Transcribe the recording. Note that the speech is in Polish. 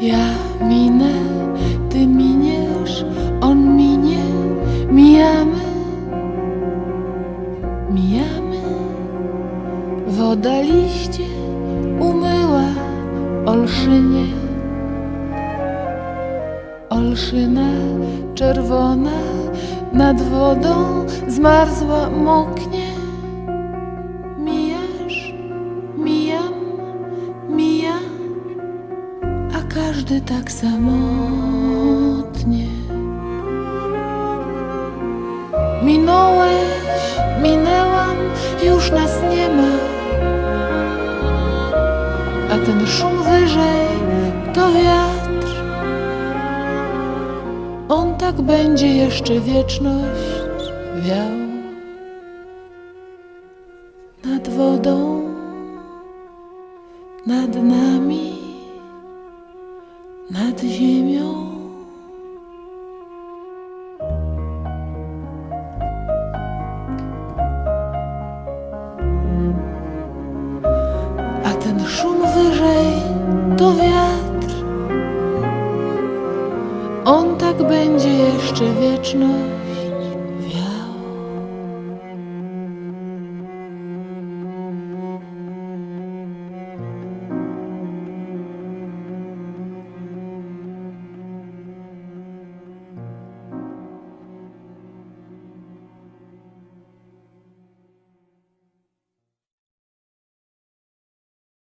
Ja minę, ty miniesz, on minie, mijamy, mijamy. Woda liście umyła olszynie. Olszyna czerwona nad wodą zmarzła moknie. Każdy tak samotnie. Minąłeś, minęłam, już nas nie ma. A ten szum wyżej to wiatr. On tak będzie jeszcze wieczność wiał nad wodą, nad nami, nad ziemią. A ten szum wyżej to wiatr. On tak będzie jeszcze wieczność